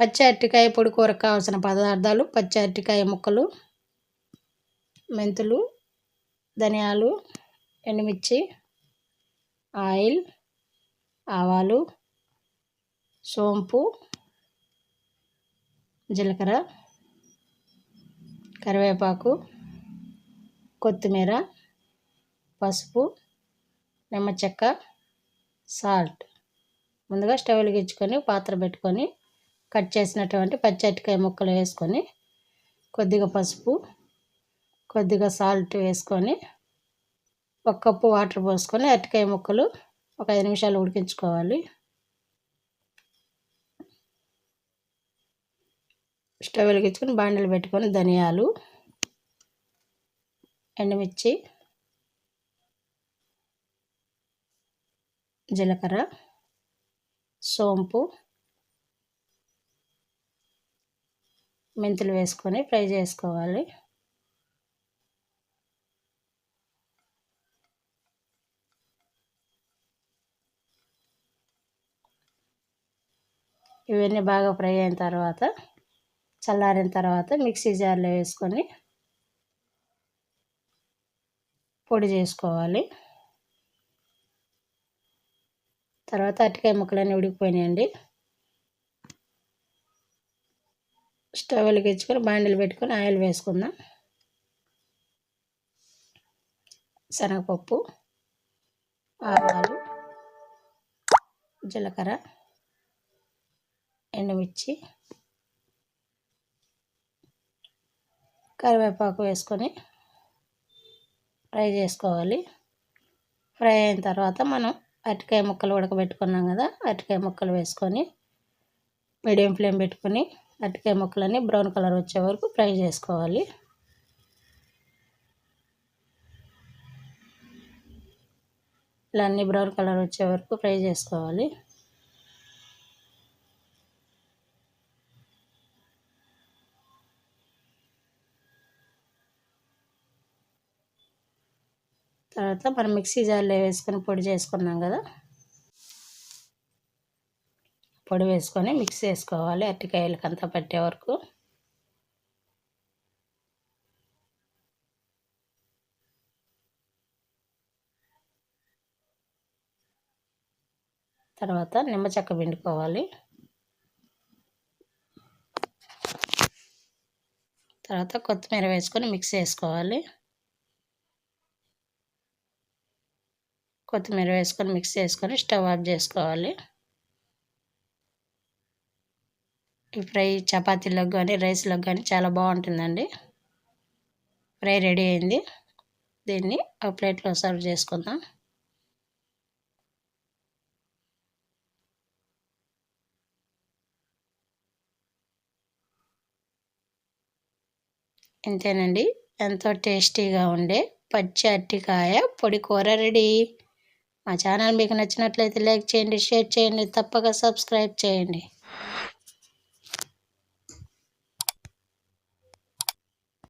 పచ్చి అరటికాయ పొడి కూరకు కావాల్సిన పదార్థాలు పచ్చి అరటికాయ ముక్కలు మెంతులు ధనియాలు ఎండుమిర్చి ఆయిల్ ఆవాలు సోంపు జీలకర్ర కరివేపాకు కొత్తిమీర పసుపు నిమ్మ చెక్క సాల్ట్. ముందుగా స్టవ్ వెలిగించుకొని పాత్ర పెట్టుకొని కట్ చేసినటువంటి పచ్చటికాయ ముక్కలు వేసుకొని కొద్దిగా పసుపు కొద్దిగా సాల్ట్ వేసుకొని ఒక కప్పు వాటర్ పోసుకొని అరటికాయ ముక్కలు ఒక ఐదు నిమిషాలు ఉడికించుకోవాలి. స్టవ్ వెలిగించుకొని బాండలు పెట్టుకొని ధనియాలు ఎండుమిర్చి జీలకర్ర సోంపు మెంతులు వేసుకొని ఫ్రై చేసుకోవాలి. ఇవన్నీ బాగా ఫ్రై అయిన తర్వాత చల్లారిన తర్వాత మిక్సీ జార్లో వేసుకొని పొడి చేసుకోవాలి. తర్వాత అరటికాయ ముక్కలన్నీ ఉడికిపోయినాయండి. స్టవ్ వెలిగించుకొని బాండిలు పెట్టుకొని ఆయిల్ వేసుకుందాం. శనగపప్పు ఆవాలు జీలకర్ర ఎండుమిర్చి కరివేపాకు వేసుకొని ఫ్రై చేసుకోవాలి. ఫ్రై అయిన తర్వాత మనం అరటికాయ ముక్కలు ఉడకబెట్టుకున్నాం కదా అరటికాయ ముక్కలు వేసుకొని మీడియం ఫ్లేమ్ పెట్టుకొని అరటికాయ ముక్కలన్నీ బ్రౌన్ కలర్ వచ్చే వరకు ఫ్రై చేసుకోవాలి. ఇలా అన్నీ బ్రౌన్ కలర్ వచ్చే వరకు ఫ్రై చేసుకోవాలి. తర్వాత మనం మిక్సీ జార్లో వేసుకొని పొడి చేసుకున్నాం కదా. పొడి వేసుకొని మిక్స్ చేసుకోవాలి. అరటికాయలకి అంతా పట్టే వరకు. తర్వాత నిమ్మ చెక్క పిండుకోవాలి. తర్వాత కొత్తిమీర వేసుకొని మిక్స్ చేసుకోవాలి. కొత్తిమీర వేసుకొని మిక్స్ చేసుకొని స్టవ్ ఆఫ్ చేసుకోవాలి. ఫ్రై చపాతీలకు కానీ రైస్లకు కానీ చాలా బాగుంటుందండి. ఫ్రై రెడీ అయింది. దీన్ని ఒక ప్లేట్లో సర్వ్ చేసుకుందాం. ఇంతేనండి. ఎంతో టేస్టీగా ఉండే పచ్చి అరటికాయ పొడి కూర రెడీ. మా ఛానల్ మీకు నచ్చినట్లయితే లైక్ చేయండి షేర్ చేయండి తప్పక సబ్స్క్రైబ్ చేయండి.